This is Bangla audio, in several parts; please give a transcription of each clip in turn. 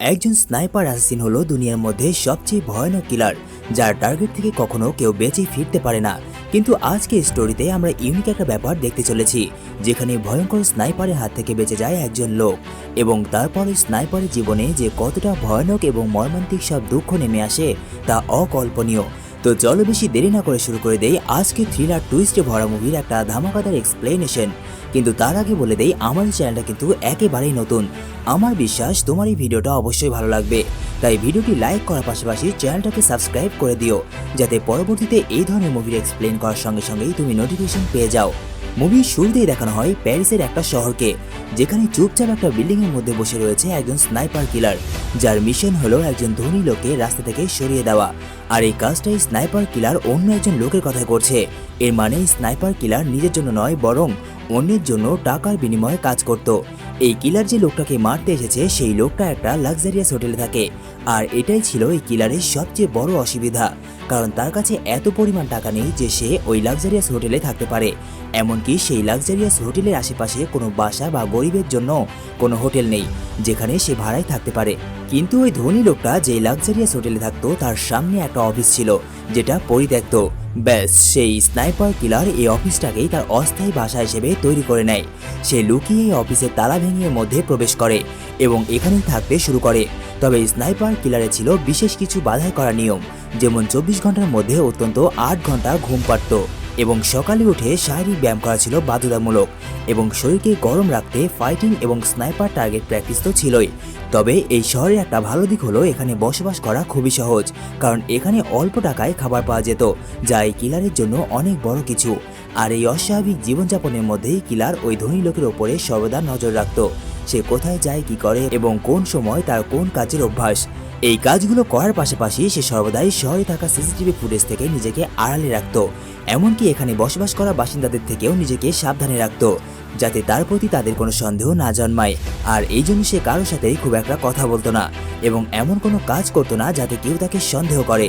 একজন স্নাইপার অ্যাসাসিন হলো দুনিয়ার মধ্যে সবচেয়ে ভয়ানক কিলার যার টার্গেট থেকে কখনো কেউ বেঁচে ফিরতে পারে না। কিন্তু আজকে স্টোরিতে আমরা ইউনিক একটা ব্যাপার দেখতে চলেছি, যেখানে ভয়ঙ্কর স্নাইপারের হাত থেকে বেঁচে যায় একজন লোক এবং তারপরে স্নাইপারের জীবনে যে কতটা ভয়ানক এবং মর্মান্তিক সব দুঃখ নেমে আসে তা অকল্পনীয়। তো চলো বেশি দেরি না করে শুরু করে দেই আজকে থ্রিলার টুইস্টে ভরা মুভির একটা ধামাকাদার এক্সপ্লেনেশন কিন্তু তার আগে বলে দেই, আমার এই চ্যানেলটা কিন্তু একেবারেই নতুন। আমার বিশ্বাস, তোমার এই ভিডিওটা অবশ্যই ভালো লাগবে। তাই ভিডিওটি লাইক করার পাশাপাশি চ্যানেলটাকে সাবস্ক্রাইব করে দিও, যাতে পরবর্তীতে এই ধরনের মুভির এক্সপ্লেন করার সঙ্গে সঙ্গেই তুমি নোটিফিকেশন পেয়ে যাও। মুভির শুরুতেই দেখানো হয় প্যারিসের একটা শহরকে, যেখানে চুপচাপ একটা বিল্ডিং এর মধ্যে বসে রয়েছে একজন স্নাইপার কিলার যার মিশন হলো একজন ধনী লোককে রাস্তা থেকে সরিয়ে দেওয়া। আর এই কাজটাই স্নাইপার কিলার অন্য একজন লোকের কথা করছে। এর মানে স্নাইপার কিলার নিজের জন্য নয়, বরং অন্যের জন্য টাকার বিনিময়ে কাজ করত। এই কিলার যে লোকটাকে মারতে এসেছে, সেই লোকটা একটা লাক্সারিয়াস হোটেলে থাকে। আর এটাই ছিল এই কিলারের সবচেয়ে বড় অসুবিধা। কারণ তার কাছে এত পরিমাণ টাকা নেই যে সে ওই লাক্সারিয়াস হোটেলে থাকতে পারে। এমনকি সেই লাক্সারিয়াস হোটেলের আশেপাশে কোনো বাসা বা গরিবের জন্য কোনো হোটেল নেই, যেখানে সে ভাড়ায় থাকতে পারে। কিন্তু ওই ধনী লোকটা যে লাক্সারিয়াস হোটেলে থাকতো, তার সামনে একটা অফিস ছিল, যেটা পরিত্যক্ত। ব্যাস, সেই স্নাইপার কিলার এই অফিসটাকেই তার অস্থায়ী বাসা হিসেবে তৈরি করে নেয়। সে লুকিয়ে এই অফিসের তালা ভেঙে মধ্যে প্রবেশ করে এবং এখানেই থাকতে শুরু করে। তবে স্নাইপার কিলারে ছিল বিশেষ কিছু বাধাই করা নিয়ম, যেমন চব্বিশ ঘণ্টার মধ্যে অত্যন্ত আট ঘণ্টা ঘুম পাড়ত। এবং সকালে উঠে শারীরিক ব্যায়াম করা ছিল বাধ্যতামূলক এবং শরীরকে গরম রাখতে ফাইটিং এবং স্নাইপার টার্গেট প্র্যাকটিস তো ছিলই। তবে এই শহরের একটা ভালো দিক হলো এখানে বসবাস করা খুবই সহজ, কারণ এখানে অল্প টাকায় খাবার পাওয়া যেত, যা এই কিলারের জন্য অনেক বড় কিছু। আর এই অস্বাভাবিক জীবনযাপনের মধ্যেই কিলার ওই ধনী লোকের ওপরে সর্বদা নজর রাখত, সে কোথায় যায়, কি করে, এবং কোন সময় তার কোন কাজের অভ্যাস। এই কাজগুলো করার পাশাপাশি সে সর্বদাই শহরে থাকা সিসিটিভি ফুটেজ থেকে নিজেকে আড়ালে রাখত। এমনকি এখানে বসবাস করা বাসিন্দাদের থেকেও নিজেকে সাবধানে রাখত, যাতে তার প্রতি তাদের কোনো সন্দেহ না জন্মায়। আর এই জন্য সে কারোর সাথেই খুব একটা কথা বলতো না এবং এমন কোনো কাজ করতো না যাতে কেউ তাকে সন্দেহ করে।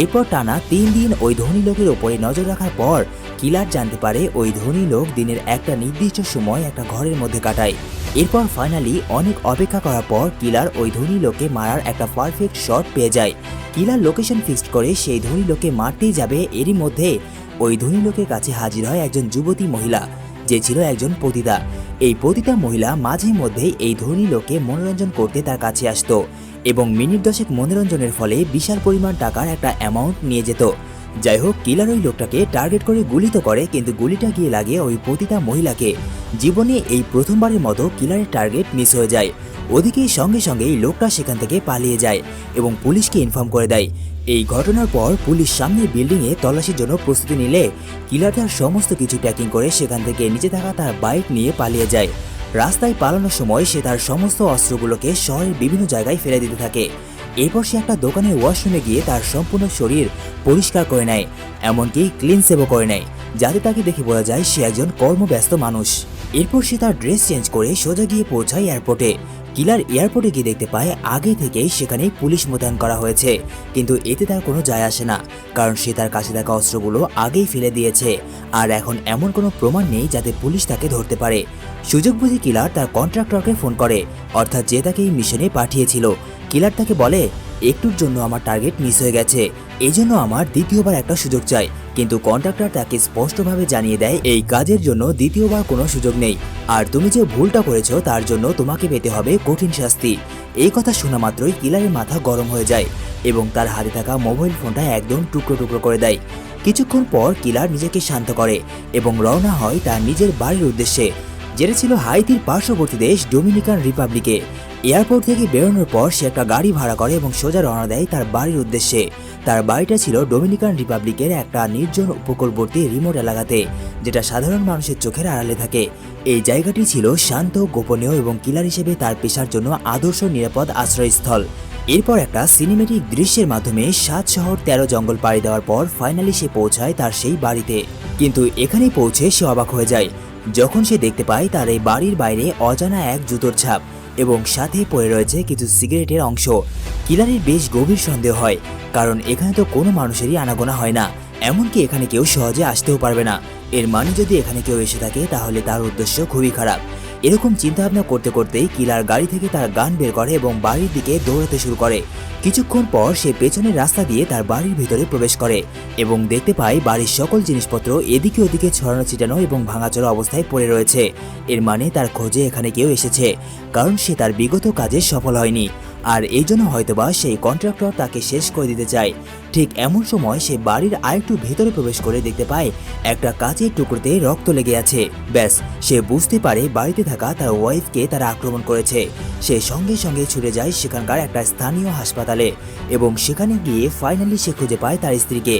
এরপর টানা তিন দিন ওই ধনী লোকের ওপরে নজর রাখার পর কিলার জানতে পারে ওই ধনী লোক দিনের একটা নির্দিষ্ট সময় একটা ঘরের মধ্যে কাটায়। এরপর ফাইনালি অনেক অপেক্ষা করার পর কিলার ওই ধনী লোককে মারার একটা পারফেক্ট শট পেয়ে যায়। কিলার লোকেশন ফিক্সড করে সেই ধনী লোককে মারতেই যাবে, এরই মধ্যে ওই ধনী লোকের কাছে হাজির হয় একজন যুবতী মহিলা, যে ছিল একজন পতিতা। এই পতিতা মহিলা মাঝে মধ্যেই এই ধনী লোকে মনোরঞ্জন করতে তার কাছে আসতো এবং মিনিট দশেক মনোরঞ্জনের ফলে বিশাল পরিমাণ টাকার একটা অ্যামাউন্ট নিয়ে যেত। যাই হোক কিলার ওই লোকটাকে টার্গেট করে গুলি তো করে, কিন্তু গুলিটা গিয়ে লাগে ওই পতিতা মহিলাকে। জীবনে এই প্রথমবারের মতো কিলারের টার্গেট মিস হয়ে যায়। ওদিকে সঙ্গে সঙ্গে এই লোকটা সেখান থেকে পালিয়ে যায় এবং পুলিশকে ইনফর্ম করে দেয়। এই ঘটনার পর পুলিশ সামনের বিল্ডিংয়ে তল্লাশির জন্য প্রস্তুতি নিলে কিলার তার সমস্ত কিছু প্যাকিং করে সেখান থেকে নিচে থাকা তার বাইক নিয়ে পালিয়ে যায়। রাস্তায় পালানোর সময় সে তার সমস্ত অস্ত্রগুলোকে শহরের বিভিন্ন জায়গায় ফেলে দিতে থাকে। এরপর সে একটা দোকানের ওয়াশরুমে গিয়ে তার সম্পূর্ণ শরীর পরিষ্কার করে নেয়, এমনকি ক্লিন সেভও করে নেয়, যাতে তাকে দেখে বলা যায় সে একজন কর্মব্যস্ত মানুষ। এরপর সে তার ড্রেস চেঞ্জ করে সোজা গিয়ে পৌঁছায় এয়ারপোর্টে কিলার এয়ারপোর্টে গিয়ে দেখতে পায়, আগে থেকেই সেখানে পুলিশ মোতায়েন করা হয়েছে, কিন্তু এতে তার কোনো যায় আসে না, কারণ সে তার কাছে থাকা অস্ত্রগুলো আগেই ফেলে দিয়েছে। আর এখন এমন কোনো প্রমাণ নেই যাতে পুলিশ তাকে ধরতে পারে। সুযোগ বুঝে কিলার তার কন্ট্রাক্টরকে ফোন করে, অর্থাৎ যে তাকে এই মিশনে পাঠিয়েছিল। কিলার তাকে বলে, একটুর জন্য আমার টার্গেট মিস হয়ে গেছে। এই জন্য আমার দ্বিতীয়বার একটা সুযোগ চাই। কিন্তু কন্ট্রাক্টর তাকে স্পষ্টভাবে জানিয়ে দেয়, এই কাজের জন্য দ্বিতীয়বার কোনো সুযোগ নেই। আর তুমি যে ভুলটা করেছ, তার জন্য তোমাকে পেতে হবে কঠিন শাস্তি। এই কথা শোনা মাত্রই কিলারের মাথা গরম হয়ে যায় এবং তার হাতে থাকা মোবাইল ফোনটা একদম টুকরো টুকরো করে দেয়। কিছুক্ষণ পর কিলার নিজেকে শান্ত করে এবং রওনা হয় তার নিজের বাড়ির উদ্দেশ্যে। যেটা ছিল হাইতির পার্শ্ববর্তী দেশ ডোমিনিকান রিপাবলিকে। এয়ারপোর্ট থেকে বেরোনোর পর সে একটা গাড়ি ভাড়া করে এবং সোজা রওনা দেয় তার বাড়ির উদ্দেশ্যে। তার বাড়িটা ছিল ডোমিনিকান রিপাবলিকের একটা নির্জন উপকূলবর্তী রিমোট এলাকাতে, যেটা সাধারণ মানুষের চোখের আড়ালে থাকে। এই জায়গাটি ছিল শান্ত, গোপনীয় এবং কিলার হিসেবে তার পেশার জন্য আদর্শ, নিরাপদ আশ্রয়স্থল। এরপর একটা সিনেমেটিক দৃশ্যের মাধ্যমে সাত শহর, তেরো জঙ্গল পাড়ি দেওয়ার পর ফাইনালি সে পৌঁছায় তার সেই বাড়িতে। কিন্তু এখানেই পৌঁছে সে অবাক হয়ে যায়। যখন সে দেখতে পায় তার এই বাড়ির বাইরে অজানা এক জুতোর ছাপ এবং সাথে পড়ে রয়েছে কিছু সিগারেটের অংশ। কিলারের বেশ গভীর সন্দেহ হয়, কারণ এখানে তো কোনো মানুষেরই আনাগোনা হয় না। এমনকি এখানে কেউ সহজে আসতেও পারবে না। এর মানে যদি এখানে কেউ এসে থাকে, তাহলে তার উদ্দেশ্য খুবই খারাপ। এরকম চিন্তাভাবনা করতে করতেই কিলার গাড়ি থেকে তার গান বের করে এবং বাড়ির দিকে দৌড়াতে শুরু করে। কিছুক্ষণ পর সে পেছনের রাস্তা দিয়ে তার বাড়ির ভিতরে প্রবেশ করে এবং দেখতে পায় বাড়ির সকল জিনিসপত্র এদিকে ওদিকে ছড়ানো, ছিটানো এবং ভাঙাচোরা অবস্থায় পড়ে রয়েছে। এর মানে তার খোঁজে এখানে কেউ এসেছে, কারণ সে তার বিগত কাজে সফল হয়নি। আর এই জন্য হয়তোবা সেই কন্ট্রাক্টর তাকে শেষ করে দিতে চায়। ঠিক এমন সময় সে বাড়ির আরেকটু ভেতরে প্রবেশ করে দেখতে পায়, একটা কাচের টুকরোতে রক্ত লেগে আছে। ব্যাস, সে বুঝতে পারে বাড়িতে থাকা তার ওয়াইফকে তারা আক্রমণ করেছে। সে সঙ্গে সঙ্গে ছুটে যায় সেখানকার একটা স্থানীয় হাসপাতালে এবং সেখানে গিয়ে ফাইনালি সে খুঁজে পায় তার স্ত্রীকে,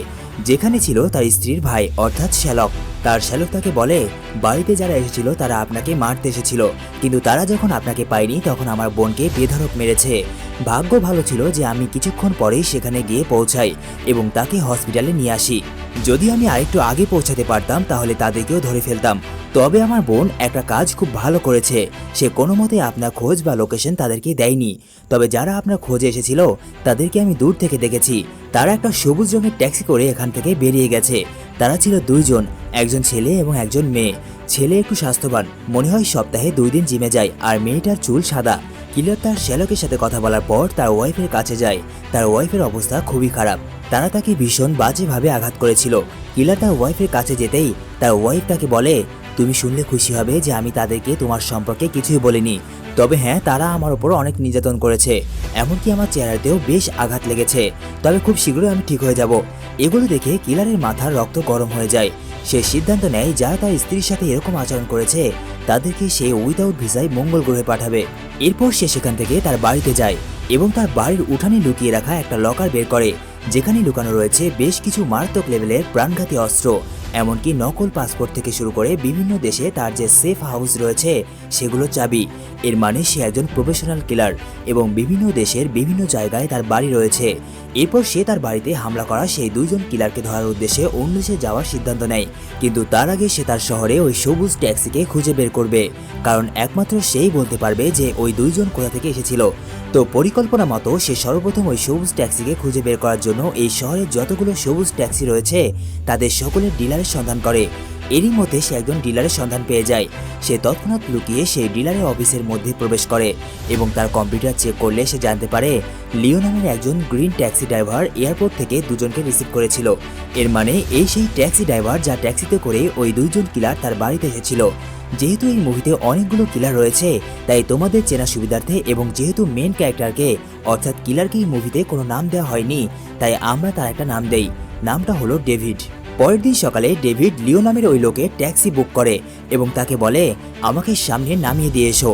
যেখানে ছিল তার স্ত্রীর ভাই, অর্থাৎ শ্যালক। তার শ্যালক তাকে বলে, বাড়িতে যারা এসেছিল, তারা আপনাকে মারতে এসেছিল। কিন্তু তারা যখন আপনাকে পায়নি, তখন আমার বোনকে বেধড়ক মেরেছে। ভাগ্য ভালো ছিল যে আমি কিছুক্ষণ পরেই সেখানে গিয়ে পৌঁছাই এবং তাকে হসপিটালে নিয়ে আসি। যদি আমি আরেকটু আগে পৌঁছাতে পারতাম, তাহলে তাদেরকেও ধরে ফেলতাম। তবে আমার বোন একটা কাজ খুব ভালো করেছে। সে কোনো মতে আপনার খোঁজ বা লোকেশন তাদেরকে দেয়নি। তবে যারা আপনার খোঁজে এসেছিল, তাদেরকে আমি দূর থেকে দেখেছি। তারা একটা সবুজ রঙের ট্যাক্সি করে এখান থেকে বেরিয়ে গেছে। তারা ছিল দুইজন, একজন ছেলে এবং একজন মেয়ে। ছেলে একটু স্বাস্থ্যবান, মনে হয় সপ্তাহে দুই দিন জিমে যায় আর মেয়েটার চুল সাদা। কিলার তার শ্যালকের সাথে কথা বলার পর তার ওয়াইফের কাছে যায়। তার ওয়াইফের অবস্থা খুবই খারাপ। তারা তাকে ভীষণ বাজেভাবে আঘাত করেছিল। কিলার তার ওয়াইফের কাছে যেতেই তার ওয়াইফ তাকে বলে তুমি শুনলে খুশি হবে যে আমি তাদেরকে তোমার সম্পর্কে কিছুই বলিনি। তবে হ্যাঁ তারা আমার ওপর অনেক নির্যাতন করেছে। এমনকি আমার চেহারাতেও বেশ আঘাত লেগেছে। তবে খুব শীঘ্রই আমি ঠিক হয়ে যাব। এগুলো দেখে কিলারের মাথার রক্ত গরম হয়ে যায়। সে সিদ্ধান্ত নেয়, যারা তার স্ত্রীর সাথে এরকম আচরণ করেছে, তাদেরকে সে উইদাউট ভিসায় মঙ্গল গ্রহে পাঠাবে। এরপর সে সেখান থেকে তার বাড়িতে যায় এবং তার বাড়ির উঠানে লুকিয়ে রাখা একটা লকার বের করে। যেখানে লুকানো রয়েছে বেশ কিছু মারাত্মক লেভেলের প্রাণঘাতী অস্ত্র। এমনকি নকল পাসপোর্ট থেকে শুরু করে বিভিন্ন দেশে তার যে সেফ হাউস রয়েছে, সেগুলো চাবি। এর মানে সে একজন প্রফেশনাল কিলার এবং বিভিন্ন দেশের বিভিন্ন জায়গায় তার বাড়ি রয়েছে। এরপর সে তার বাড়িতে হামলা করা সেই দুইজন কিলারকে ধরার উদ্দেশ্যে অন্য দেশে যাওয়ার সিদ্ধান্ত নেয়। কিন্তু তার আগে সে তার শহরে ওই সবুজ ট্যাক্সিকে খুঁজে বের করবে। কারণ একমাত্র সেই বলতে পারবে যে ওই দুইজন কোথা থেকে এসেছিল। তো পরিকল্পনা মতো সে সর্বপ্রথম ওই সবুজ ট্যাক্সিকে খুঁজে বের করার জন্য এই শহরে যতগুলো সবুজ ট্যাক্সি রয়েছে, তাদের সকলের ডিলারের সন্ধান করে। এরই মধ্যে সে একজন ডিলারের সন্ধান পেয়ে যায়। সে তৎক্ষণাৎ লুকিয়ে সেই ডিলারের অফিসের মধ্যে প্রবেশ করে এবং তার কম্পিউটার চেক করলে সে জানতে পারে, লিও নামের একজন গ্রিন ট্যাক্সি ড্রাইভার এয়ারপোর্ট থেকে দুজনকে রিসিভ করেছিল। এর মানে এই সেই ট্যাক্সি ড্রাইভার যা ট্যাক্সিতে করে ওই দুইজন কিলার তার বাড়িতে এসেছিল। যেহেতু এই মুভিতে অনেকগুলো কিলার রয়েছে, তাই তোমাদের চেনা সুবিধার্থে এবং যেহেতু মেন ক্যারেক্টারকে অর্থাৎ কিলারকে এই মুভিতে কোনো নাম দেওয়া হয়নি, তাই আমরা তার একটা নাম দেই। নামটা হলো ডেভিড। পরের দিন সকালে ডেভিড লিও নামের ওই লোকে ট্যাক্সি বুক করে এবং তাকে বলে, আমাকে সামনে নামিয়ে দিয়ে এসো।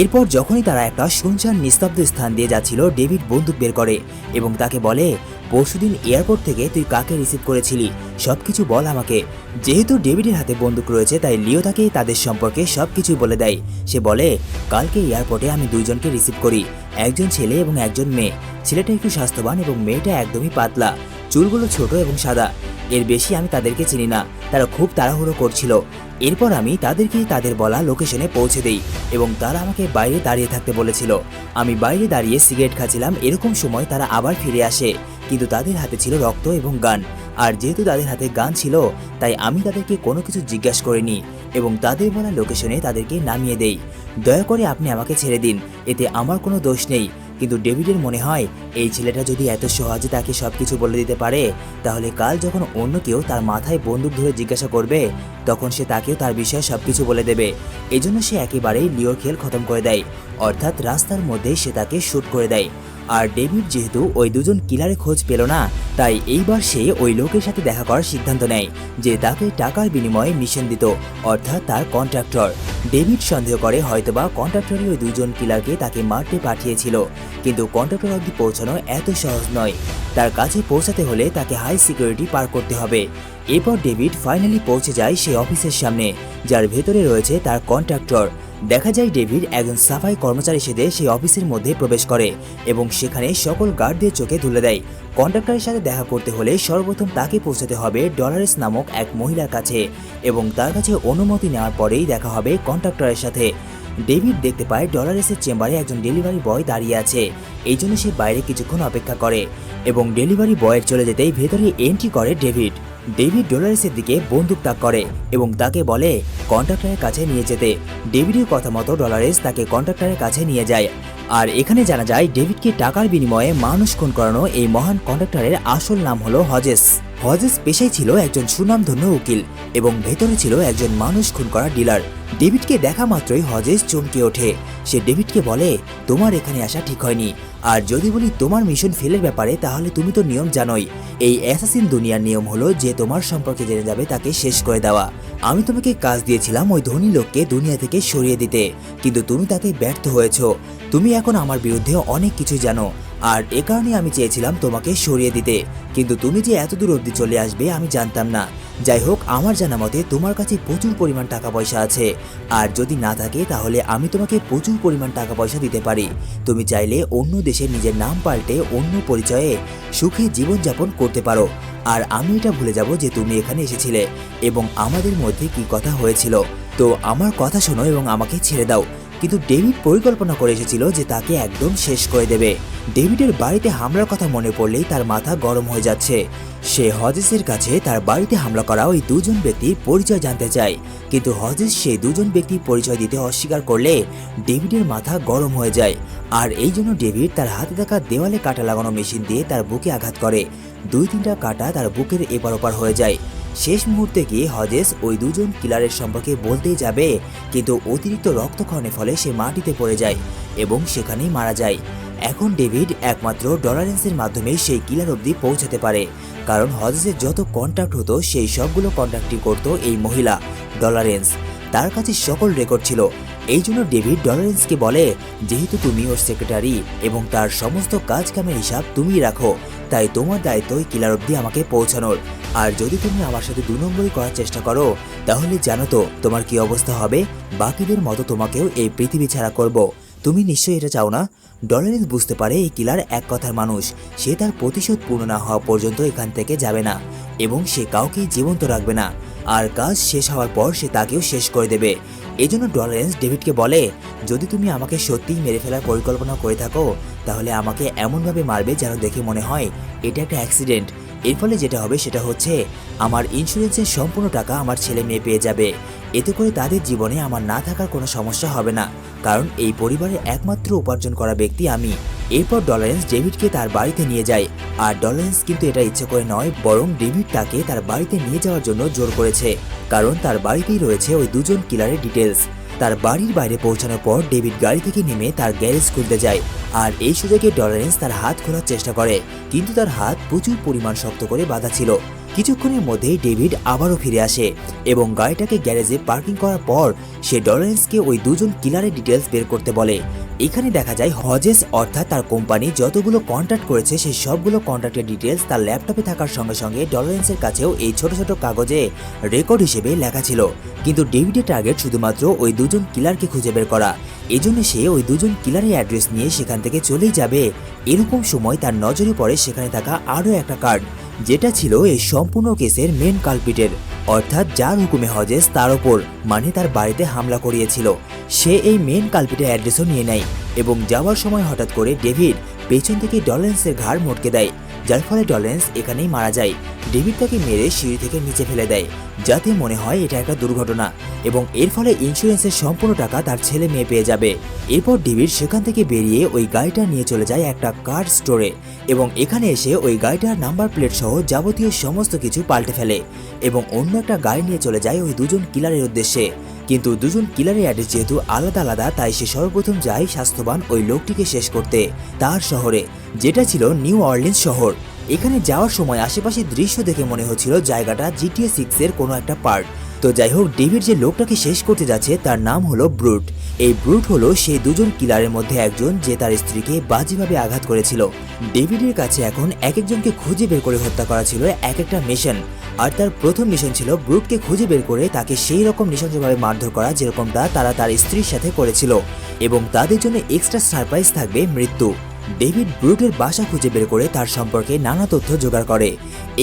এরপর যখনই তারা একটা শুনশান নিস্তব্ধ স্থান দিয়ে যাচ্ছিল, ডেভিড বন্দুক বের করে এবং তাকে বলে, পরশুদিন এয়ারপোর্ট থেকে তুই কাকে রিসিভ করেছিলি? সব কিছু বল আমাকে। যেহেতু ডেভিডের হাতে বন্দুক রয়েছে, তাই লিও তাকে তাদের সম্পর্কে সবকিছু বলে দেয়। সে বলে, কালকে এয়ারপোর্টে আমি দুইজনকে রিসিভ করি, একজন ছেলে এবং একজন মেয়ে। ছেলেটা একটু স্বাস্থ্যবান এবং মেয়েটা একদমই পাতলা। চুলগুলো ছোট এবং সাদা। এর বেশি আমি তাদেরকে চিনি না। তারা খুব তাড়াহুড়ো করছিল। এরপর আমি তাদেরকে তাদের বলা লোকেশনে পৌঁছে দেই এবং তারা আমাকে বাইরে দাঁড়িয়ে থাকতে বলেছিল। আমি বাইরে দাঁড়িয়ে সিগারেট খাচ্ছিলাম। এরকম সময় তারা আবার ফিরে আসে। কিন্তু তাদের হাতে ছিল রক্ত এবং গান। আর যেহেতু তাদের হাতে গান ছিল, তাই আমি তাদেরকে কোনো কিছু জিজ্ঞাসা করিনি এবং তাদের বলা লোকেশনে তাদেরকে নামিয়ে দেই। দয়া করে আপনি আমাকে ছেড়ে দিন। এতে আমার কোনো দোষ নেই। কিন্তু ডেভিডের মনে হয়, এই ছেলেটা যদি এত সহজে তাকে সব কিছু বলে দিতে পারে, তাহলে কাল যখন অন্য কেউ তার মাথায় বন্দুক ধরে জিজ্ঞাসা করবে, তখন সে তাকেও তার বিষয়ে সব কিছু বলে দেবে। এজন্য সে একেবারেই লিওর খেল খতম করে দেয়, অর্থাৎ রাস্তার মধ্যে সে তাকে শ্যুট করে দেয়। আর ডেভিড যেহেতু ওই দুজন কিলারের খোঁজ পেল না, তাই এইবার সে ওই লোকের সাথে দেখা করার সিদ্ধান্ত নেয়, যে তাকে টাকার বিনিময়ে মিশন দিত, অর্থাৎ তার কন্ট্রাক্টর। ডেভিড সন্দেহ করে হয়তোবা কন্ট্রাক্টরই ওই দুজন কিলারকে তাকে মারতে পাঠিয়েছিল। কিন্তু কন্ট্রাক্টর অব্দি পৌঁছানো এত সহজ নয়। তার কাছে পৌঁছাতে হলে তাকে হাই সিকিউরিটি পার করতে হবে। এরপর ডেভিড ফাইনালি পৌঁছে যায় সেই অফিসের সামনে, যার ভেতরে রয়েছে তার কন্ট্রাক্টর দেখা যায় ডেভিড একজন সাফাই কর্মচারী সেদে সেই অফিসের মধ্যে প্রবেশ করে এবং সেখানে সকল গার্ডদের চোখে তুলে দেয়। কন্ট্রাক্টরের সাথে দেখা করতে হলে সর্বপ্রথম তাকে পৌঁছাতে হবে ডলারেস নামক এক মহিলার কাছে। এবং তার কাছে অনুমতি নেওয়ার পরেই দেখা হবে কন্ট্রাক্টরের সাথে। ডেভিড দেখতে পায় ডলারেসের চেম্বারে একজন ডেলিভারি বয় দাঁড়িয়ে আছে। এই জন্য সে বাইরে কিছুক্ষণ অপেক্ষা করে এবং ডেলিভারি বয়ের চলে যেতেই ভেতরে এন্ট্রি করে ডেভিড। ডেভিড ডলারেসের দিকে বন্দুক তাক করে এবং তাকে বলে কন্ট্রাক্টরের কাছে নিয়ে যেতে। ডেভিডের কথা মতো ডলারেস তাকে কন্ট্রাক্টরের কাছে নিয়ে যায়। আর এখানে জানা যায়, ডেভিডকে টাকার বিনিময়ে মানুষ খুন করানো এই মহান কন্ট্রাক্টরের আসল নাম হলো হজেস। হজেস পেশায় ছিল একজন সুনামধন্য উকিল এবং ভেতরে ছিল একজন মানুষ খুন করা ডিলার। ডেভিডকে দেখা মাত্রই হজেস চমকে ওঠে। সে ডেভিডকে বলে, তোমার এখানে আসা ঠিক হয়নি। আর যদি বলি তোমার মিশন ফেলের ব্যাপারে, তাহলে তুমি তো নিয়ম জানোই। এই অ্যাসাসিন দুনিয়ার নিয়ম হলো যে তোমার সম্পর্কে জেনে যাবে তাকে শেষ করে দেওয়া। আমি তোমাকে কাজ দিয়েছিলাম ওই ধনী লোককে দুনিয়া থেকে সরিয়ে দিতে, কিন্তু তুমি তাতে ব্যর্থ হয়েছ। তুমি এখন আমার বিরুদ্ধে অনেক কিছু জানো, আর এ কারণে আমি চেয়েছিলাম তোমাকে সরিয়ে দিতে। কিন্তু তুমি যে এত দূর অবধি চলে আসবে আমি জানতাম না। যাই হোক, আমার জানা মতে তোমার কাছে প্রচুর পরিমাণ টাকা পয়সা আছে। আর যদি না থাকে, তাহলে আমি তোমাকে প্রচুর পরিমাণ টাকা পয়সা দিতে পারি। তুমি চাইলে অন্য দেশে নিজের নাম পাল্টে অন্য পরিচয়ে সুখে জীবনযাপন করতে পারো। আর আমি এটা ভুলে যাব যে তুমি এখানে এসেছিলে এবং আমাদের মধ্যে কি কথা হয়েছিল। তো আমার কথা শোনো এবং আমাকে ছেড়ে দাও। কিন্তু ডেভিড পরিকল্পনা করে এসেছিল যে তাকে একদম শেষ করে দেবে। ডেভিডের বাড়িতে হামলার কথা মনে পড়লেই তার মাথা গরম হয়ে যাচ্ছে। সে হজেসের কাছে তার বাড়িতে হামলা করা ওই দুজন ব্যক্তির পরিচয় জানতে চায়। কিন্তু হজেস সেই দুজন ব্যক্তির পরিচয় দিতে অস্বীকার করলে ডেভিডের মাথা গরম হয়ে যায়। আর এই জন্য ডেভিড তার হাতে থাকা দেওয়ালে কাটা লাগানো মেশিন দিয়ে তার বুকে আঘাত করে। দুই তিনটা কাটা তার বুকের এপার ওপার হয়ে যায়। শেষ মুহূর্তে গিয়ে হজেস ওই দুজন কিলারের সম্পর্কে বলতেই যাবে, কিন্তু অতিরিক্ত রক্তক্ষণের ফলে সে মাটিতে পড়ে যায় এবং সেখানেই মারা যায়। এখন ডেভিড একমাত্র ডলারেন্সের মাধ্যমে সেই কিলার অবধি পৌঁছাতে পারে, কারণ হজেসের যত কন্ট্যাক্ট হতো, সেই সবগুলো কন্ট্যাক্টই করতো এই মহিলা, ডলারেন্স। তার কাছে সকল রেকর্ড ছিল এই জন্য ডেভিড ডলারেন্সকে বলে, যেহেতু তুমি ওর সেক্রেটারি এবং তার সমস্ত কাজ কামের হিসাব তুমি রাখো, তাই তোমার দায়িত্ব ওই কিলার অবধি আমাকে পৌঁছানোর। আর যদি তুমি আমার সাথে দু নম্বরই করার চেষ্টা করো, তাহলে জানো তো তোমার কি অবস্থা হবে। বাকিদের মতো তোমাকেও এই পৃথিবী ছাড়া করব। তুমি নিশ্চয়ই এটা চাও না? ডলারেন্স বুঝতে পারে এই কিলার এক কথার মানুষ। সে তার প্রতিশোধ পূর্ণ না হওয়া পর্যন্ত এখান থেকে যাবে না এবং সে কাউকেই জীবন্ত রাখবে না। আর কাজ শেষ হওয়ার পর সে তাকেও শেষ করে দেবে। এজন্য ডলারেন্স ডেভিডকে বলে, যদি তুমি আমাকে সত্যিই মেরে ফেলার পরিকল্পনা করে থাকো, তাহলে আমাকে এমনভাবে মারবে যেন দেখে মনে হয় এটা একটা অ্যাক্সিডেন্ট। এর ফলে যেটা হবে সেটা হচ্ছে আমার ইন্স্যুরেন্সের সম্পূর্ণ টাকা আমার ছেলে মেয়ে পেয়ে যাবে। এতে করে তাদের জীবনে আমার না থাকার কোনো সমস্যা হবে না। কারণ এই পরিবারের একমাত্র উপার্জন করা ব্যক্তি আমি। এরপর ডলারেন্স ডেভিডকে তার বাড়িতে নিয়ে যায়। আর ডলারেন্স কিন্তু এটা ইচ্ছে করে নয়, বরং ডেভিড তাকে তার বাড়িতে নিয়ে যাওয়ার জন্য জোর করেছে। কারণ তার বাড়িতেই রয়েছে ওই দুজন কিলারের ডিটেলস তার বাড়ির বাইরে পৌঁছানোর পর ডেভিড গাড়ি থেকে নেমে তার গ্যারেজ খুলতে যায় আর এই সুযোগে ডলারেন্স তার হাত খোলার চেষ্টা করে, কিন্তু তার হাত প্রচুর পরিমাণ শক্ত করে বাঁধা ছিল। কিছুক্ষণের মধ্যেই ডেভিড আবারও ফিরে আসে এবং গাড়িটাকে গ্যারেজে পার্কিং করার পর সে ডলারেন্সকে ওই দুজন কিলারের ডিটেলস বের করতে বলে। এখানে দেখা যায় হজেস অর্থাৎ তার কোম্পানি যতগুলো কন্ট্রাক্ট করেছে, সেই সবগুলো কন্ট্রাক্টের ডিটেলস তার ল্যাপটপে থাকার সঙ্গে সঙ্গে ডলারেন্সের কাছেও এই ছোট ছোট কাগজে রেকর্ড হিসেবে লেখা ছিল। কিন্তু ডেভিডের টার্গেট শুধুমাত্র ওই দুজন কিলারকে খুঁজে বের করা। এজন্য সে ওই দুজন কিলারের অ্যাড্রেস নিয়ে সেখান থেকে চলেই যাবে। এরকম সময় তার নজরে পড়ে সেখানে থাকা আরও একটা কার্ড যেটা ছিল এই সম্পূর্ণ কেসের মেন কালপিটের অর্থাৎ যার হুকুমে হজেস তার ওপর মানে তার বাড়িতে হামলা করিয়েছিল। সে এই মেন কালপিটের অ্যাড্রেসও নিয়ে নেয় এবং যাওয়ার সময় হঠাৎ করে ডেভিড পেছন থেকে ডলেন্সের ঘাড় মটকে দেয়, যার ফলে ডলেন্স এখানেই মারা যায়। ডেভিড তাকে মেরে সিঁড়ি থেকে নিচে ফেলে দেয়। যাতে মনে হয় এটা একটা দুর্ঘটনা এবং এর ফলে ইন্স্যুরেন্সের সম্পূর্ণ টাকা তার ছেলে মেয়ে পেয়ে যাবে। এরপর ডেভিড সেখান থেকে বেরিয়ে ওই গাড়িটা নিয়ে চলে যায় একটা কার স্টোরে এবং এখানে এসে ওই গাড়িটার নাম্বার প্লেট সহ যাবতীয় সমস্ত কিছু পাল্টে ফেলে এবং অন্য একটা গাড়ি নিয়ে চলে যায় ওই দুজন কিলারের উদ্দেশ্যে। কিন্তু দুজন কিলারের অ্যাড্রেস যেহেতু আলাদা আলাদা, তাই সে সর্বপ্রথম যায় স্বাস্থ্যবান ওই লোকটিকে শেষ করতে, তার শহরে, যেটা ছিল নিউ অর্লিন্স শহর। এখানে যাওয়ার সময় আশেপাশের দৃশ্য দেখে মনে হচ্ছিল জায়গাটা জিটিএ সিক্স এর কোনো একটা পার্ট তো যাই হোক ডেভিড যে লোকটাকে শেষ করতে যাচ্ছে, তার নাম হলো ব্রুট এই ব্রুট হলো সেই দুজন কিলারের মধ্যে একজন যে তার স্ত্রীকে বাজেভাবে আঘাত করেছিল। ডেভিডের কাছে এখন এক একজনকে খুঁজে বের করে হত্যা করা ছিল এক একটা মিশন আর তার প্রথম মিশন ছিল ব্রুটকে খুঁজে বের করে তাকে সেই রকম নৃশংসভাবে মারধর করা যেরকমটা তারা তার স্ত্রীর সাথে করেছিল। এবং তাদের জন্য এক্সট্রা সারপ্রাইজ থাকবে মৃত্যু। ডেভিড ব্রুটের বাসা খুঁজে বের করে তার সম্পর্কে নানা তথ্য জোগাড় করে।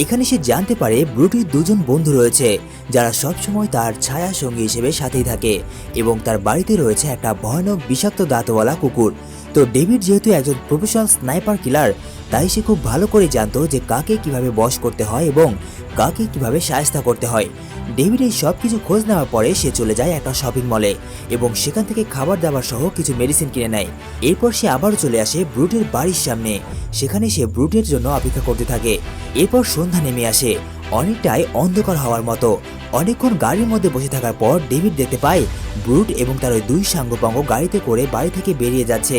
এখানে সে জানতে পারে ব্রুটির দুজন বন্ধু রয়েছে, যারা সবসময় তার ছায়া সঙ্গী হিসেবে সাথেই থাকে এবং তার বাড়িতে রয়েছে একটা ভয়ানক বিষাক্ত দাঁতওয়ালা কুকুর। তো ডেভিড যেহেতু একজন প্রফেশনাল স্নাইপার কিলার তাই সে খুব ভালো করে জানতো যে কাকে কীভাবে বশ করতে হয় এবং কাকে কীভাবে সায়স্তা করতে হয়। ডেভিড এই সব কিছু খোঁজ নেওয়ার পরে সে চলে যায় একটা শপিং মলে এবং সেখান থেকে খাবার দাবার সহ কিছু মেডিসিন কিনে নেয়। এরপর সে আবারও চলে আসে ব্রুটের বাড়ির সামনে। সেখানে সে ব্রুটের জন্য অপেক্ষা করতে থাকে। এরপর সন্ধ্যা নেমে আসে। অনেকটাই অন্ধকার হওয়ার মতো। অনেকক্ষণ গাড়ির মধ্যে বসে থাকার পর ডেভিড দেখতে পায় ব্রুট এবং তার ওই দুই সাঙ্গপাঙ্গ গাড়িতে করে বাড়ি থেকে বেরিয়ে যাচ্ছে।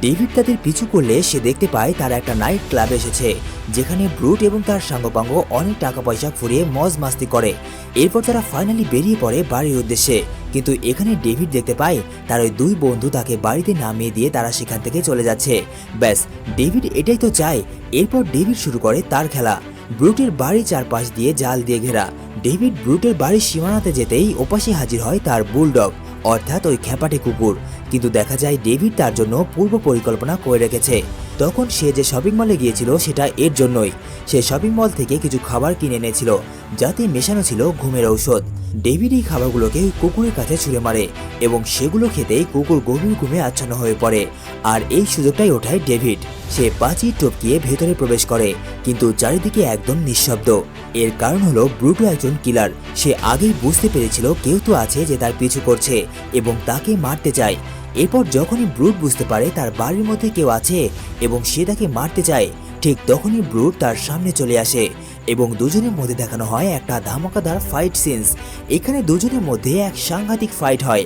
ডেভিড তাদের পিছু করলে সে দেখতে পায় তারা একটা নাইট ক্লাবে এসেছে, যেখানে ব্রুট এবং তার সাঙ্গপাঙ্গ অনেক টাকা পয়সা ফুরিয়ে মজ মাস্তি করে। এরপর তারা ফাইনালি বেরিয়ে পড়ে বাড়ির উদ্দেশ্যে। কিন্তু এখানে ডেভিড দেখতে পায় তার ওই দুই বন্ধু তাকে বাড়িতে নামিয়ে দিয়ে তারা সেখান থেকে চলে যাচ্ছে। ব্যাস, ডেভিড এটাই তো চায়। এরপর ডেভিড শুরু করে তার খেলা। ব্রুটের বাড়ি চারপাশ দিয়ে জাল দিয়ে ঘেরা। ডেভিড ব্রুটের বাড়ির সীমানাতে যেতেই ওপাশে হাজির হয় তার বুলডগ। অর্থাৎ ওই খ্যাপাটে কুকুর। কিন্তু দেখা যায় ডেভিড তার জন্য পূর্ব পরিকল্পনা করে রেখেছে। তখন সে যে শপিং মলে গিয়েছিল সেটা এর জন্যই। সে শপিং মল থেকে কিছু খাবার কিনে এনেছিল, যাতে মেশানো ছিল ঘুমের ঔষধ। ডেভিড এই খাবারগুলোকে কুকুরের কাছে ছুঁড়ে মারে এবং সেগুলো খেতেই কুকুর গভীর ঘুমে আচ্ছন্ন হয়ে পড়ে। আর এই সুযোগটাই ওঠায় ডেভিড সে পাঁচি টপকিয়ে ভেতরে প্রবেশ করে, কিন্তু চারিদিকে একদম নিঃশব্দ। এর কারণ হলো ব্রুটো একজন কিলার সে আগেই বুঝতে পেরেছিল কেউ তো আছে যে তার পিছু করছে এবং তাকে মারতে চায়। এরপর যখনই ব্রুট বুঝতে পারে তার বাড়ির মধ্যে কেউ আছে এবং সে তাকে মারতে চায়, ঠিক তখনই ব্রুট তার সামনে চলে আসে এবং দুজনের মধ্যে দেখানো হয় একটা ধামাকাদার ফাইট সিনস এখানে দুজনের মধ্যে এক সাংঘাতিক ফাইট হয়।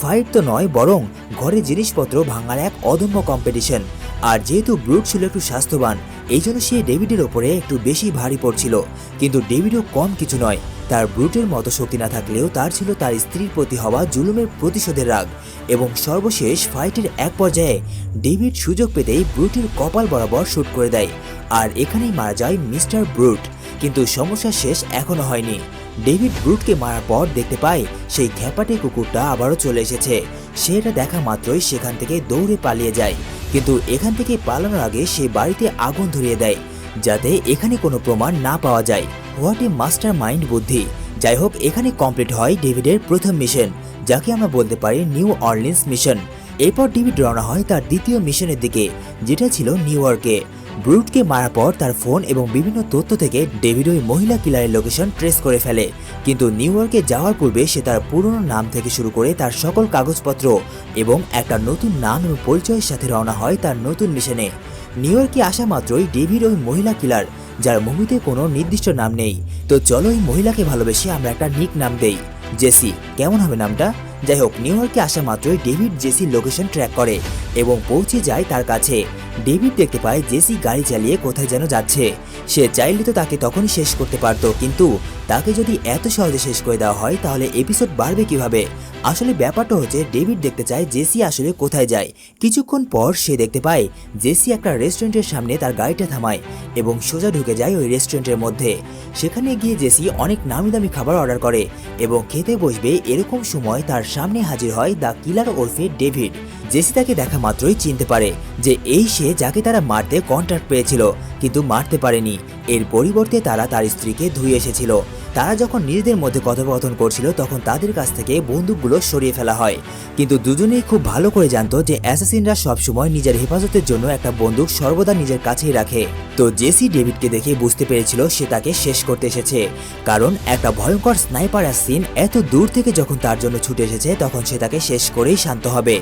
ফাইট তো নয়, বরং ঘরে জিনিসপত্র ভাঙার এক অদম্য কম্পিটিশন আর যেহেতু ব্রুট ছিল একটু স্বাস্থ্যবান এই জন্য সে ডেভিডের ওপরে একটু বেশি ভারী পড়ছিল। কিন্তু ডেভিডও কম কিছু নয়। তার ব্রুটের মতো শক্তি না থাকলেও তার ছিল তার স্ত্রীর প্রতি হওয়া জুলুমের প্রতিশোধের রাগ এবং সর্বশেষ ফাইটের এক পর্যায়ে ডেভিড সুযোগ পেতেই ব্রুটের কপাল বরাবর শুট করে দেয় আর এখানেই মারা যায় মিস্টার ব্রুট। কিন্তু সমস্যা শেষ এখনও হয়নি। ডেভিড ব্রুটকে মারার পর দেখতে পায় সেই খ্যাপাটে কুকুরটা আবারও চলে এসেছে। সে এটা দেখা মাত্রই সেখান থেকে দৌড়ে পালিয়ে যায়। কিন্তু এখান থেকে পালানোর আগে সে বাড়িতে আগুন ধরিয়ে দেয়। যাতে এখানে কোনো প্রমাণ না পাওয়া যায়। হোয়াট এ মাস্টার মাইন্ড বুদ্ধি। যাই হোক, এখানে কমপ্লিট হয় ডেভিডের প্রথম মিশন, যাকে আমরা বলতে পারি নিউ অর্লিন্স মিশন। এরপর ডেভিড রওনা হয় তার দ্বিতীয় মিশনের দিকে, যেটা ছিল নিউ ইয়র্কে। ব্রুটকে মারার পর তার ফোন এবং বিভিন্ন তথ্য থেকে ডেভিড ওই মহিলা কিলারের লোকেশন ট্রেস করে ফেলে। কিন্তু নিউ ইয়র্কে যাওয়ার পূর্বে সে তার পুরনো নাম থেকে শুরু করে তার সকল কাগজপত্র এবং একটা নতুন নাম এবং পরিচয়ের সাথে রওনা হয় তার নতুন মিশনে। নিউ ইয়র্কে আসা মাত্রই ডেভিড ওই মহিলা কিলার যার মুভিতে কোনো নির্দিষ্ট নাম নেই। তো চলো এই মহিলাকে ভালোবেসে আমরা একটা নিক নাম দেই। জেসি কেমন হবে নামটা? যাই হোক নিউ ইয়র্কে আসা মাত্রই ডেভিড জেসির লোকেশন ট্র্যাক করে এবং পৌঁছে যায় তার কাছে। ডেভিড দেখতে পায় জেসি গাড়ি চালিয়ে কোথায় যেন যাচ্ছে। সে চাইলে তো তাকে তখনই শেষ করতে পারতো, কিন্তু তাকে যদি এত সহজে শেষ করে দেওয়া হয়, তাহলে এপিসোড বাড়বে কীভাবে? আসলে ব্যাপারটা হচ্ছে ডেভিড দেখতে চায় জেসি আসলে কোথায় যায়। কিছুক্ষণ পর সে দেখতে পায়, জেসি একটা রেস্টুরেন্টের সামনে তার গাড়িটা থামায় এবং সোজা ঢুকে যায় ওই রেস্টুরেন্টের মধ্যে। সেখানে গিয়ে জেসি অনেক নামি দামি খাবার অর্ডার করে এবং খেতে বসবে এরকম সময় তার সামনে হাজির হয় দ্য কিলার ওরফে ডেভিড। জেসি তাকে দেখা মাত্রই চিনতে পারে যে এই সে যাকে তারা মারতে কন্ট্রাক্ট পেয়েছিল, কিন্তু মারতে পারেনি। এর পরিবর্তে তারা তার স্ত্রীকে ধুয়ে এসেছিল। তারা যখন নিজেদের মধ্যে কথোপকথন করছিল, তখন তাদের কাছ থেকে বন্দুকগুলো সরিয়ে ফেলা হয়। কিন্তু দুজনেই খুব ভালো করে জানতো যে অ্যাসাসিনরা সবসময় নিজের হেফাজতের জন্য একটা বন্দুক সর্বদা নিজের কাছেই রাখে। তো জেসি ডেভিডকে দেখে বুঝতে পেরেছিল সে তাকে শেষ করতে এসেছে। কারণ একটা ভয়ঙ্কর স্নাইপার অ্যাসিন এত দূর থেকে যখন তার জন্য ছুটে এসেছে, তখন সে তাকে শেষ করেই শান্ত হবে।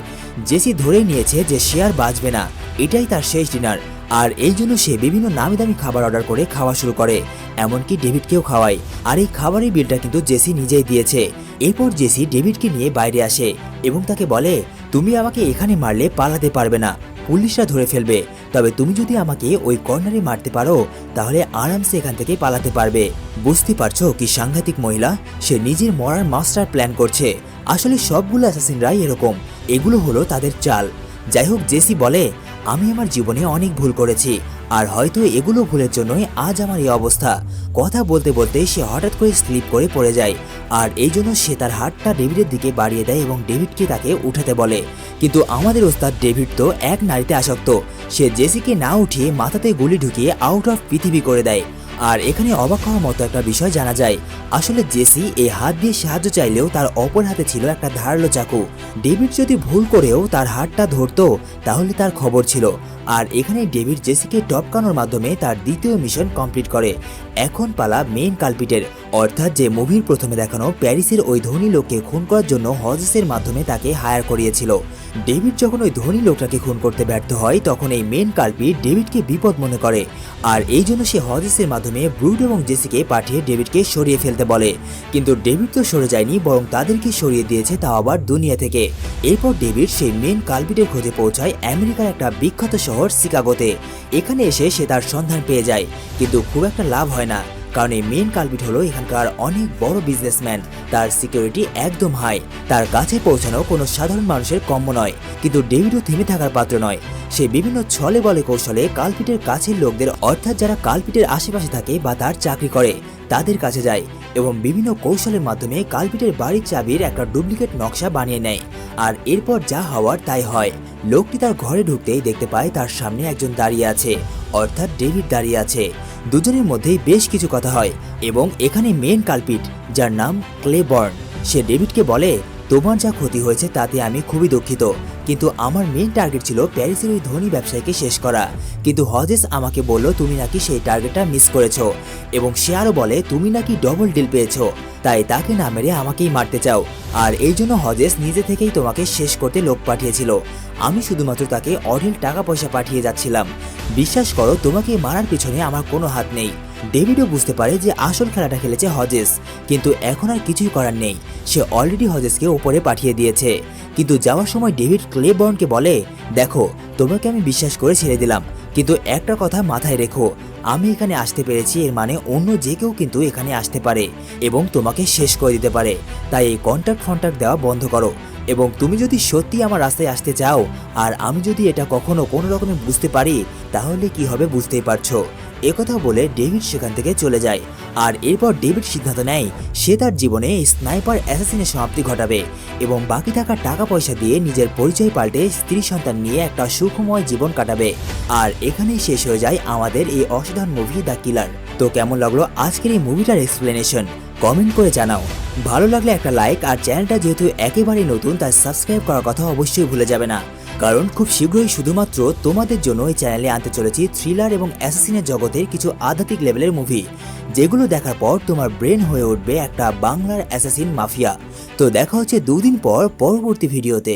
জেসি ধরেই নিয়েছে যে সে আর বাঁচবে না। এটাই তার শেষ ডিনার। আর এই জন্য সে বিভিন্ন নামি দামি খাবার অর্ডার করে খাওয়া শুরু করে। এমনকি ডেভিডকেও খাওয়ায়। আর এই খাবারের বিলটা কিন্তু জেসি নিজেই দিয়েছে। এরপর জেসি ডেভিডকে নিয়ে বাইরে আসে এবং তাকে বলে, তুমি আমাকে এখানে মারলে পালাতে পারবে না। পুলিশরা ধরে ফেলবে। তবে তুমি যদি আমাকে ওই কর্নারে মারতে পারো, তাহলে আরামসে এখান থেকে পালাতে পারবে। বুঝতে পারছ কি সাংঘাতিক মহিলা? সে নিজের মরার মাস্টার প্ল্যান করছে। আসলে সবগুলো অ্যাসাসিনরাই এরকম। এগুলো হলো তাদের চাল। যাই হোক, জেসি বলে আমি আমার জীবনে অনেক ভুল করেছি, আর হয়তো এগুলো ভুলের জন্যই আজ আমার এই অবস্থা। কথা বলতে বলতে সে হঠাৎ করে স্লিপ করে পড়ে যায়, আর এই জন্য সে তার হাতটা ডেভিডের দিকে বাড়িয়ে দেয় এবং ডেভিডকে তাকে উঠাতে বলে। কিন্তু আমাদের ওস্তাদ ডেভিড তো এক নারীতে আসক্ত, সে জেসিকে না উঠিয়ে মাথাতে গুলি ঢুকিয়ে আউট অফ পৃথিবী করে দেয়। আর এখানে অবাক হওয়ার মতো একটা বিষয় জানা যায়। আসলে জেসি এই হাত দিয়ে সাহায্য চাইলেও তার অপর হাতে ছিল একটা ধারালো চাকু। ডেভিড যদি ভুল করেও তার হাতটা ধরতো, তাহলে তার খবর ছিল। আর এখানে ডেভিড জেসিকে টপকানোর মাধ্যমে তার দ্বিতীয় মিশন কমপ্লিট করে। এখন পালা মেইন কালপিটের, অর্থাৎ যে মুভির প্রথমে দেখানো প্যারিসের ওই ধনী লোককে খুন করার জন্য হজেসের মাধ্যমে তাকে হায়ার করিয়েছিল। ডেভিড যখন ওই ধনী লোকটাকে খুন করতে ব্যর্থ হয়, তখন এই মেন কালপিট ডেভিডকে বিপদ মনে করে। আর এই জন্য সে হজেসের মাধ্যমে ব্রুড এবং জেসিকে পাঠিয়ে ডেভিডকে সরিয়ে ফেলতে বলে। কিন্তু ডেভিড তো সরে যায়নি, বরং তাদেরকে সরিয়ে দিয়েছে তাও আবার দুনিয়া থেকে। এরপর ডেভিড সেই মেন কালপিটের খোঁজে পৌঁছায় আমেরিকার একটা বিখ্যাত শহর শিকাগোতে। এখানে এসে সে তার সন্ধান পেয়ে যায়, কিন্তু খুব একটা লাভ হয় না। কারণ এই মেন কালপিট হলো এখানকার অনেক বড় বিজনেসম্যান তার সিকিউরিটি একদম হাই তার কাছে পৌঁছানো কোনো সাধারণ মানুষের কম্য নয়। কিন্তু ডেভিডও থেমে থাকার পাত্র নয়। সে বিভিন্ন ছলে বলে কৌশলে কালপিটের কাছের লোকদের, অর্থাৎ যারা কালপিটের আশেপাশে থাকে বা তার চাকরি করে তাদের কাছে যায় এবং বিভিন্ন কৌশলের মাধ্যমে কালপিটের বাড়ির চাবির একটা ডুপ্লিকেট নকশা বানিয়ে নেয়। আর এরপর যা হওয়ার তাই হয়। লোকটি তার ঘরে ঢুকতেই দেখতে পায় তার সামনে একজন দাঁড়িয়ে আছে, অর্থাৎ ডেভিড দাঁড়িয়ে আছে। দুজনের মধ্যেই বেশ কিছু কথা হয় এবং এখানে মেন কালপিট যার নাম ক্লেবর্ন। সে ডেভিডকে বলে তোমার যা ক্ষতি হয়েছে তাতে আমি খুবই দুঃখিত। কিন্তু আমার মেন টার্গেট ছিল প্যারিসের ওই ধনী ব্যবসায়ীকে শেষ করা। কিন্তু হজেস আমাকে বলল, তুমি নাকি সেই টার্গেটটা মিস করেছ। এবং সে আরও বলে, তুমি নাকি ডবল ডিল পেয়েছ। তাই তাকে না মেরে আমাকেই মারতে চাও। আর এই জন্য হজেস নিজে থেকেই তোমাকে শেষ করতে লোক পাঠিয়েছিল। আমি শুধুমাত্র তাকে অঢেল টাকা পয়সা পাঠিয়ে যাচ্ছিলাম। বিশ্বাস করো, তোমাকে মারার পিছনে আমার কোনো হাত নেই। ডেভিডও বুঝতে পারে যে আসল খেলাটা খেলেছে হজেস, কিন্তু এখন আর কিছুই করার নেই। সে অলরেডি হজেসকে ওপরে পাঠিয়ে দিয়েছে। কিন্তু যাওয়ার সময় ডেভিড ক্লেবর্নকে বলে, দেখো, তোমাকে আমি বিশ্বাস করে ছেড়ে দিলাম, কিন্তু একটা কথা মাথায় রেখো, আমি এখানে আসতে পেরেছি এর মানে অন্য যে কেউ কিন্তু এখানে আসতে পারে এবং তোমাকে শেষ করে দিতে পারে। তাই এই কন্ট্যাক্ট ফন্ট্যাক্ট দেওয়া বন্ধ করো। এবং তুমি যদি সত্যি আমার রাস্তায় আসতে চাও, আর আমি যদি এটা কখনো কোনো রকমে বুঝতে পারি, তাহলে কি হবে বুঝতেই পারছ। একথা বলে ডেভিড সেখান থেকে চলে যায়। আর এরপর ডেভিড সিদ্ধান্ত নেয়, সে তার জীবনে স্নাইপার অ্যাসাসিনের সমাপ্তি ঘটাবে এবং বাকি থাকা টাকা পয়সা দিয়ে নিজের পরিচয় পাল্টে স্ত্রী সন্তান নিয়ে একটা সুখময় জীবন কাটাবে। আর এখানেই শেষ হয়ে যায় আমাদের এই অসাধারণ মুভি দ্য কিলার তো কেমন লাগল আজকের এই মুভিটার এক্সপ্লেনেশন কমেন্ট করে জানাও। ভালো লাগলে একটা লাইক আর চ্যানেলটা যেহেতু একেবারেই নতুন, তাই সাবস্ক্রাইব করার কথা অবশ্যই ভুলে যাবে না। কারণ খুব শীঘ্রই শুধুমাত্র তোমাদের জন্য এই চ্যানেলে আনতে চলেছি থ্রিলার এবং অ্যাসাসিনের জগতের কিছু আধ্যাত্মিক লেভেলের মুভি যেগুলো দেখার পর তোমার ব্রেন হয়ে উঠবে একটা বাংলার অ্যাসাসিন মাফিয়া তো দেখা হচ্ছে দুদিন পর পরবর্তী ভিডিওতে